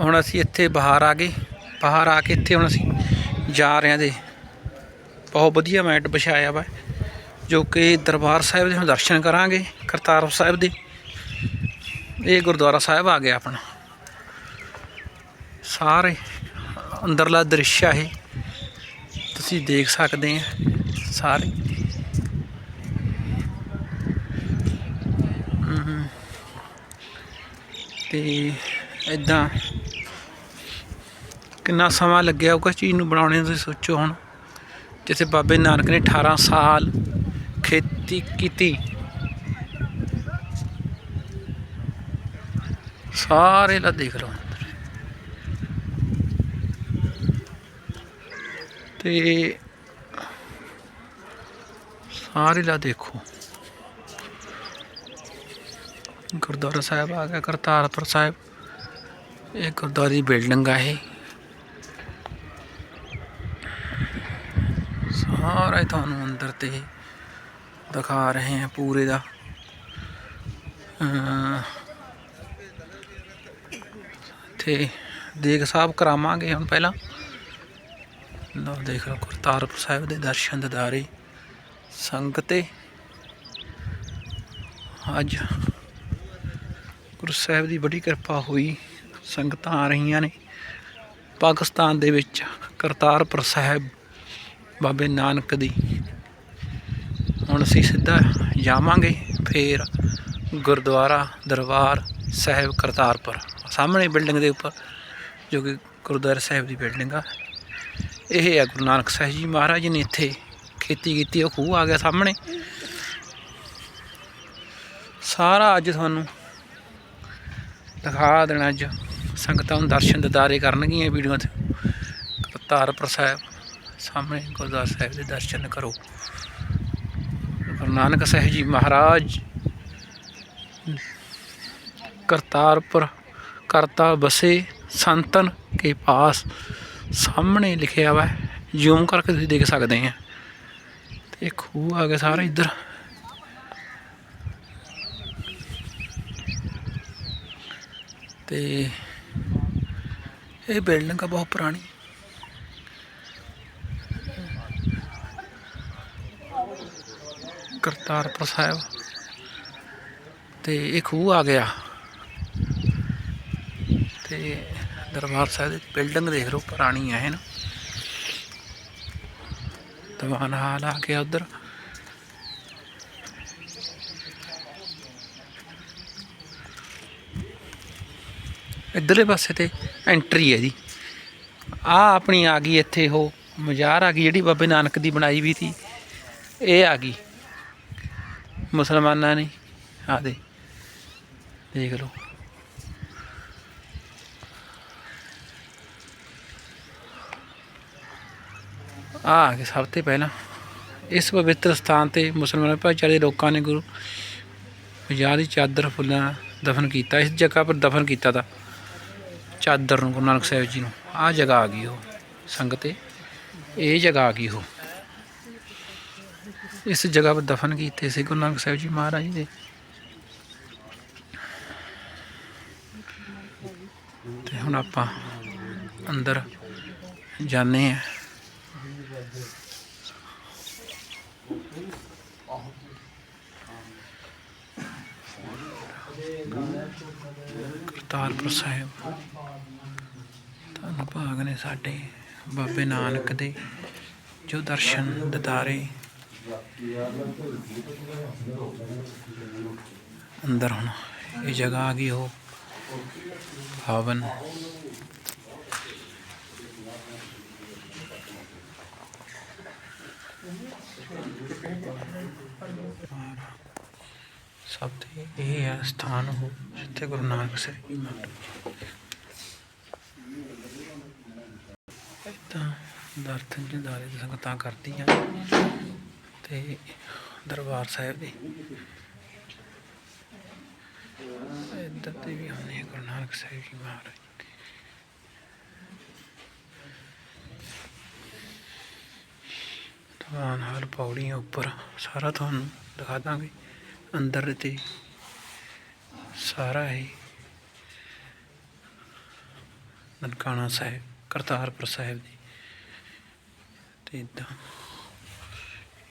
ਹੁਣ ਅਸੀਂ ਇੱਥੇ ਬਾਹਰ ਆ ਗਏ। ਬਾਹਰ ਆ ਕੇ ਇੱਥੇ ਹੁਣ ਅਸੀਂ ਜਾ ਰਹੇ ਹਾਂ ਦੇ ਬਹੁਤ ਵਧੀਆ ਮੈਟ ਵਿਛਾਇਆ ਵਾ ਜੋ ਕਿ ਦਰਬਾਰ ਸਾਹਿਬ ਦੇ ਹੁਣ ਦਰਸ਼ਨ ਕਰਾਂਗੇ ਕਰਤਾਰਪੁਰ ਸਾਹਿਬ ਦੇ। ਇਹ ਗੁਰਦੁਆਰਾ ਸਾਹਿਬ ਆ ਗਿਆ ਆਪਣਾ। ਸਾਰੇ ਅੰਦਰਲਾ ਦ੍ਰਿਸ਼ ਆ ਇਹ। ਤੁਸੀਂ ਦੇਖ ਸਕਦੇ ਆ ਸਾਰੇ। ਹਮ, ਤੇ ਇਦਾਂ ਕਿੰਨਾ ਸਮਾਂ ਲੱਗਿਆ ਉਹ ਇਸ ਚੀਜ਼ ਨੂੰ ਬਣਾਉਣੇ ਤੁਸੀਂ ਸੋਚੋ ਹੁਣ। ਜਿੱਥੇ ਬਾਬੇ ਨਾਨਕ ਨੇ 18 ਸਾਲ ਖੇਤੀ ਕੀਤੀ। ਸਾਰੇ ਲਾ ਦੇਖ ਲਓ ਤੇ ਸਾਰੇ ਲਾ ਦੇਖੋ। ਗੁਰਦੁਆਰਾ ਸਾਹਿਬ ਆ ਗਿਆ, ਕਰਤਾਰਪੁਰ ਸਾਹਿਬ। ਇਹ ਗੁਰਦੁਆਰੇ ਦੀ ਬਿਲਡਿੰਗ ਆ ਇਹ। ਸਾਰਾ ਹੀ ਤੁਹਾਨੂੰ ਅੰਦਰ ਤੇ ਦਿਖਾ ਰਹੇ ਹਾਂ ਪੂਰੇ ਦਾ। ਅਮ ਤੇ ਦੇਖ ਸਾਹਿਬ ਕਰਾਵਾਂਗੇ ਹੁਣ ਪਹਿਲਾਂ। ਲਓ ਦੇਖ ਲਓ ਕਰਤਾਰਪੁਰ ਸਾਹਿਬ ਦੇ ਦਰਸ਼ਨ ਦਿਦਾਰੇ ਸੰਗਤੇ। ਅੱਜ ਗੁਰੂ ਸਾਹਿਬ ਦੀ ਬੜੀ ਕਿਰਪਾ ਹੋਈ, ਸੰਗਤਾਂ ਆ ਰਹੀਆਂ ਨੇ। ਪਾਕਿਸਤਾਨ ਦੇ ਵਿੱਚ ਕਰਤਾਰਪੁਰ ਸਾਹਿਬ ਬਾਬੇ ਨਾਨਕ ਦੀ। ਹੁਣ ਅਸੀਂ ਸਿੱਧਾ ਜਾਵਾਂਗੇ ਫੇਰ ਗੁਰਦੁਆਰਾ ਦਰਬਾਰ ਸਾਹਿਬ ਕਰਤਾਰਪੁਰ। ਸਾਹਮਣੇ ਬਿਲਡਿੰਗ ਦੇ ਉੱਪਰ, ਜੋ ਕਿ ਗੁਰਦੁਆਰਾ ਸਾਹਿਬ ਦੀ ਬਿਲਡਿੰਗ ਆ। ਇਹ ਹੈ ਗੁਰੂ ਨਾਨਕ ਸਾਹਿਬ ਜੀ ਮਹਾਰਾਜ ਜੀ ਨੇ ਇੱਥੇ ਖੇਤੀ ਕੀਤੀ, ਉਹ ਖੂਹ ਆ ਗਿਆ ਸਾਹਮਣੇ। ਸਾਰਾ ਅੱਜ ਤੁਹਾਨੂੰ ਦਿਖਾ ਦੇਣਾ ਅੱਜ। ਸੰਗਤਾਂ ਨੂੰ ਦਰਸ਼ਨ ਦਿਦਾਰੇ ਕਰਨਗੀਆਂ ਵੀਡੀਓ ਤੇ। ਕਰਤਾਰਪੁਰ ਸਾਹਿਬ। ਸਾਹਮਣੇ ਗੁਰਦੁਆਰਾ ਸਾਹਿਬ ਦੇ ਦਰਸ਼ਨ ਕਰੋ। ਗੁਰੂ ਨਾਨਕ ਸਾਹਿਬ ਜੀ ਮਹਾਰਾਜ ਕਰਤਾਰਪੁਰ ਕਰਤਾ ਬਸੇ ਸੰਤਨ ਕੇ ਪਾਸ ਸਾਹਮਣੇ ਲਿਖਿਆ ਵਾ, ਜ਼ੂਮ ਕਰਕੇ ਤੁਸੀਂ ਦੇਖ ਸਕਦੇ ਆ। ਤੇ ਖੂਹ ਆ ਗਿਆ ਸਾਰਾ ਇੱਧਰ। ਤੇ ਇਹ ਬਿਲਡਿੰਗ ਆ ਬਹੁਤ ਪੁਰਾਣੀ। ਕਰਤਾਰਪੁਰ ਸਾਹਿਬ। ਤੇ ਇਹ ਖੂਹ ਆ ਗਿਆ। ਤੇ ਦਰਬਾਰ ਸਾਹਿਬ ਦੀ ਬਿਲਡਿੰਗ ਦੇਖ ਲਓ, ਪੁਰਾਣੀ ਹੈ ਨਾ। ਦੀਵਾਨ ਹਾਲ ਆ ਗਿਆ ਉਧਰ। ਇਧਰਲੇ ਪਾਸੇ ਤੇ ਐਂਟਰੀ ਹੈ ਜੀ। ਆ ਆਪਣੀ ਆ ਗਈ ਇੱਥੇ ਉਹ ਮਜ਼ਾਰ ਆ ਗਈ ਜਿਹੜੀ ਬਾਬੇ ਨਾਨਕ ਦੀ ਬਣਾਈ ਵੀ ਸੀ। ਇਹ ਆ ਗਈ। ਮੁਸਲਮਾਨਾਂ ਨੇ ਆ ਦੇ, ਦੇਖ ਲਓ। ਆ ਕੇ ਸਭ ਤੋਂ ਪਹਿਲਾਂ। ਇਸ ਪਵਿੱਤਰ ਸਥਾਨ ਤੇ ਮੁਸਲਮਾਨ ਭਾਈਚਾਰੇ ਦੇ ਲੋਕਾਂ ਨੇ ਗੁਰੂ ਮਜ਼ਾਰ ਦੀ ਚਾਦਰ ਫੁੱਲਾਂ ਨਾਲ ਦਫਨ ਕੀਤਾ। ਇਸ ਜਗ੍ਹਾ ਪਰ ਦਫਨ ਕੀਤਾ ਤਾ ਚਾਦਰ ਨੂੰ, ਗੁਰੂ ਨਾਨਕ ਸਾਹਿਬ ਜੀ ਨੂੰ। ਆ ਜਗ੍ਹਾ ਆ ਗਈ ਉਹ ਸੰਗਤੇ ਇਹ ਜਗ੍ਹਾ ਆ ਗਈ ਉਹ। ਇਸ ਜਗ੍ਹਾ 'ਤੇ ਦਫਨ ਕੀਤੇ ਸੀ ਗੁਰੂ ਨਾਨਕ ਸਾਹਿਬ ਜੀ ਮਹਾਰਾਜ ਦੇ। ਤੇ ਹੁਣ ਆਪਾਂ ਅੰਦਰ ਜਾਂਦੇ ਆ ਕਰਤਾਰਪੁਰ ਸਾਹਿਬ, ਧੰਨ ਭਾਗ ਨੇ ਸਾਡੇ ਬਾਬੇ ਨਾਨਕ ਦੇ ਜੋ ਦਰਸ਼ਨ ਦਿਦਾਰੇ ਅੰਦਰ ਹੁਣ, ਇਹ ਜਗ੍ਹਾ ਆ ਗਈ ਉਹ ਭਵਨ ਸਭ ਤੋਂ ਇਹ ਹੈ ਸਥਾਨ ਉਹ, ਜਿੱਥੇ ਗੁਰੂ ਨਾਨਕ ਸਾਹਿਬ ਤਾਂ ਦਰਸ਼ਨ ਜੀ ਸੰਗਤਾਂ ਕਰਦੀਆਂ। ਤੇ ਦਰਬਾਰ ਸਾਹਿਬ ਦੀ। ਇੱਧਰ ਤੇ ਵੀ ਆਉਂਦੇ ਗੁਰੂ ਨਾਨਕ ਸਾਹਿਬ ਜੀ ਮਹਾਰਾਜ। ਦੇ। ਤਾਂ ਪੌੜੀਆਂ ਉੱਪਰ ਸਾਰਾ ਤੁਹਾਨੂੰ ਦਿਖਾ ਦਾਂਗੇ। ਅੰਦਰ ਤੇ ਸਾਰਾ ਹੀ ਨਨਕਾਣਾ ਸਾਹਿਬ, ਕਰਤਾਰਪੁਰ ਸਾਹਿਬ ਦੀ ਤੇ ਇਦਾਂ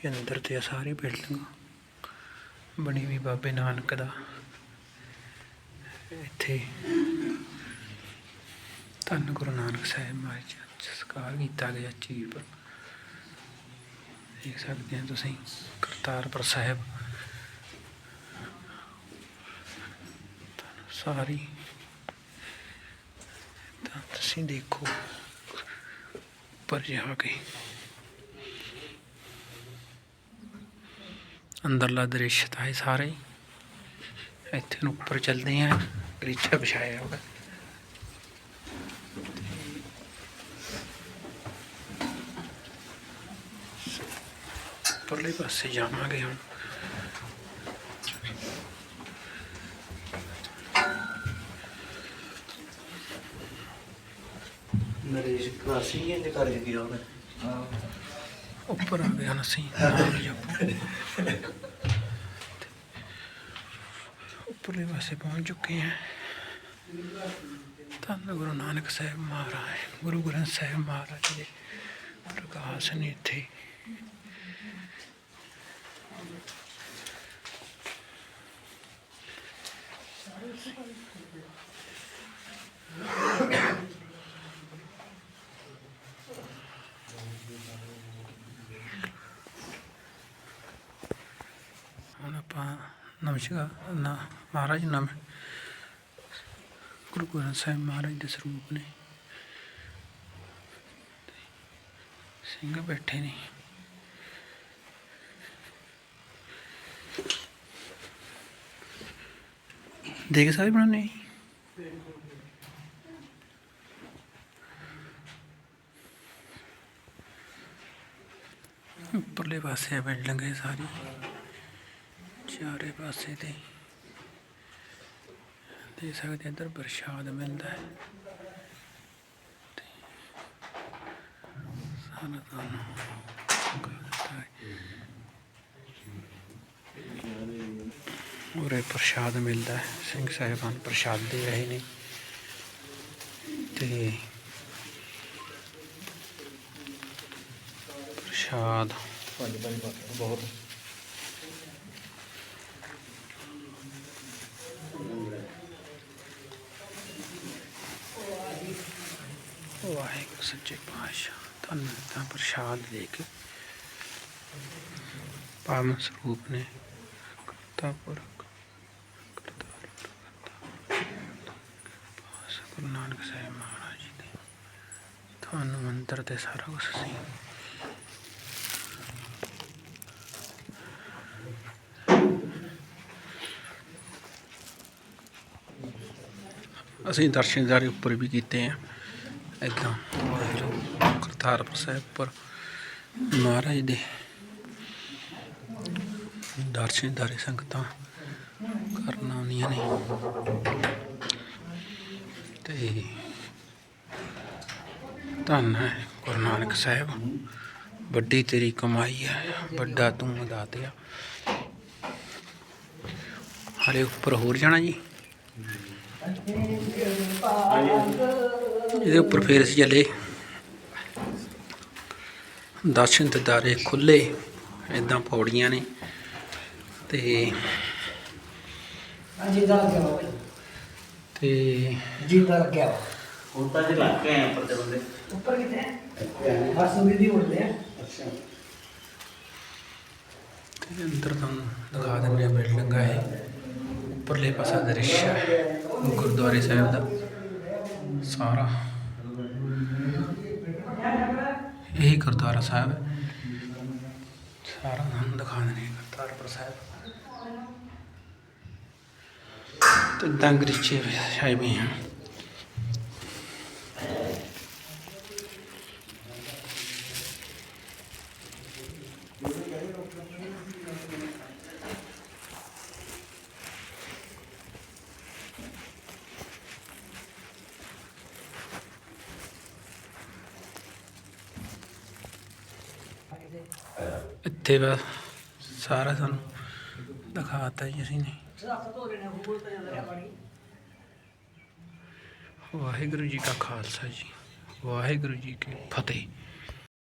ਇਹ ਅੰਦਰ ਤੇ ਆ ਸਾਰੀ ਬਿਲਡਿੰਗ ਬਣੀ ਵੀ ਬਾਬੇ ਨਾਨਕ ਦਾ। ਇੱਥੇ ਧੰਨ ਗੁਰੂ ਨਾਨਕ ਸਾਹਿਬ ਮਹਾਰਾਜ ਜੀ ਕੀਤਾ ਗਿਆ ਚੀਜ਼ ਦੇਖ ਸਕਦੇ ਹੋ ਤੁਸੀਂ, ਕਰਤਾਰਪੁਰ ਸਾਹਿਬ। ਸਾਰੀ ਤਾਂ ਤੁਸੀਂ ਦੇਖੋ, ਉੱਪਰ ਜਾ ਕੇ। ਅੰਦਰਲਾ ਦ੍ਰਿਸ਼ ਤਾਂ ਇਹ ਸਾਰੇ ਹੀ। ਇੱਥੇ ਨੂੰ ਉੱਪਰ ਚੱਲਦੇ ਆ ਗਰੀਚਾ ਵਿਛਾਇਆ ਹੋਗਾ ਉੱਪਰਲੇ ਪਾਸੇ ਜਾਵਾਂਗੇ ਹੁਣ। ਨਰੇਸ਼ ਕਲਾਸੀ ਇਹਦੇ ਘਰ ਗਿਆ ਉਹਨੇ। ਉੱਪਰ ਆ ਗਏ ਹਨ ਅਸੀਂ। ਉੱਪਰਲੇ ਪਾਸੇ ਪਹੁੰਚ ਚੁੱਕੇ ਹਾਂ। ਧੰਨ ਗੁਰੂ ਨਾਨਕ ਸਾਹਿਬ ਮਹਾਰਾਜ, ਗੁਰੂ ਗ੍ਰੰਥ ਸਾਹਿਬ ਮਹਾਰਾਜ ਦੇ ਪ੍ਰਕਾਸ਼ ਨੇ ਇੱਥੇ। ਹੁਣ ਆਪਾਂ ਨਮਸਕਾਰ ਨਾ, ਮਹਾਰਾਜ ਨਾਮ ਗੁਰੂ ਗ੍ਰੰਥ ਸਾਹਿਬ ਮਹਾਰਾਜ ਦੇ ਸਰੂਪ ਨੇ। ਸਿੰਘ ਬੈਠੇ ਨੇ। ਦੇਖ ਸਾਰੇ ਬਣਾਉਣੇ? ਉੱਪਰਲੇ ਪਾਸੇ ਬਿਲਡਿੰਗ ਹੈ ਸਾਰੀ। ਚਾਰੇ ਪਾਸੇ ਤੇ ਦੇਖ ਸਕਦੇ ਇੱਧਰ ਪ੍ਰਸ਼ਾਦ ਮਿਲਦਾ ਹੈ। ਸਾਰਾ ਤੁਹਾਨੂੰ ਉਰੇ ਪ੍ਰਸ਼ਾਦ ਮਿਲਦਾ ਹੈ। ਸਿੰਘ ਸਾਹਿਬਾਨ ਪ੍ਰਸ਼ਾਦ ਦੇ ਰਹੇ ਨੇ। ਤੇ ਪ੍ਰਸ਼ਾਦ ਪੰਜ ਪੰਜ ਬਹੁਤ। ਸੱਚੇ ਤਾਂ ਪ੍ਰਸ਼ਾਦ ਦੇ ਕੇ ਪਾਵਨ ਸਰੂਪ ਨੇ ਕਰਤਾਪੁਰ ਗੁਰੂ ਨਾਨਕ ਸਾਹਿਬ ਮਹਾਰਾਜ ਜੀ ਦੇ ਤੁਹਾਨੂੰ ਮੰਤਰ ਤੇ ਸਾਰਾ ਕੁਝ ਸੀ। ਅਸੀਂ ਦਰਸ਼ਨਦਾਰੀ ਉੱਪਰ ਵੀ ਕੀਤੇ ਆ। ਇਦਾਂ। ਕਰਤਾਰਪੁਰ ਸਾਹਿਬ ਪਰ ਮਹਾਰਾਜ ਦੇ ਦਰਸ਼ਨਦਾਰੀ ਸੰਗਤਾਂ ਕਰਨ ਆਉਂਦੀਆਂ ਨੇ। ਤੇ ਧੰਨ ਹੈ ਗੁਰੂ ਨਾਨਕ ਸਾਹਿਬ। ਵੱਡੀ ਤੇਰੀ ਕਮਾਈ ਹੈ, ਵੱਡਾ ਤੂੰ ਦਾਤਿਆ ਹਲੇ ਉੱਪਰ ਹੋਰ ਜਾਣਾ ਜੀ? ਇਹਦੇ ਉੱਪਰ ਫੇਰ ਅਸੀਂ ਚੱਲੇ। ਦਰਸ਼ਨ ਤੇ ਦਾਰੇ ਖੁੱਲੇ ਇਦਾਂ ਪੌੜੀਆਂ ਨੇ ਤੇ ਲੱਗਿਆ ਵਾ ਭਾਈ। ਤੇ ਜਿੰਦਾ ਲੱਗਿਆ ਵਾ। ਹੁਣ ਤਾਂ ਜੇ ਲੱਗ ਗਏ ਆ ਉੱਪਰ ਤੇ ਬੰਦੇ। ਉੱਪਰ ਕਿੱਥੇ ਹੈ? ਹਰਸੂ ਦੀ ਉੜਦੇ ਆ ਅੱਛਾ। ਤੇ ਅੰਦਰ ਤੁਹਾਨੂੰ ਦਿਖਾ ਦਿੰਦੇ ਆ ਬਿਲਡਿੰਗ ਹੈ ਉੱਪਰਲੇ ਪਾਸਾ ਦ੍ਰਿਸ਼ ਹੈ ਗੁਰਦੁਆਰੇ ਸਾਹਿਬ ਦਾ। ਸਾਰਾ। ਇਹੀ ਗੁਰਦੁਆਰਾ ਸਾਹਿਬ ਹੈ। ਸਾਰਾ ਤੁਹਾਨੂੰ ਦਿਖਾ ਦਿੰਦੇ ਆ ਕਰਤਾਰਪੁਰ ਸਾਹਿਬ। ਤੇ ਦੰਗਰੀਚੇ ਵਿਛਾਏ ਵੀ ਹਨ। ਇੱਥੇ ਵਾ ਸਾਰਾ ਸਾਨੂੰ ਦਿਖਾਤਾ ਜੀ ਅਸੀਂ ਨੇ। ਵਾਹਿਗੁਰੂ ਜੀ ਕਾ ਖਾਲਸਾ ਜੀ, ਵਾਹਿਗੁਰੂ ਜੀ ਕੀ ਫਤਿਹ।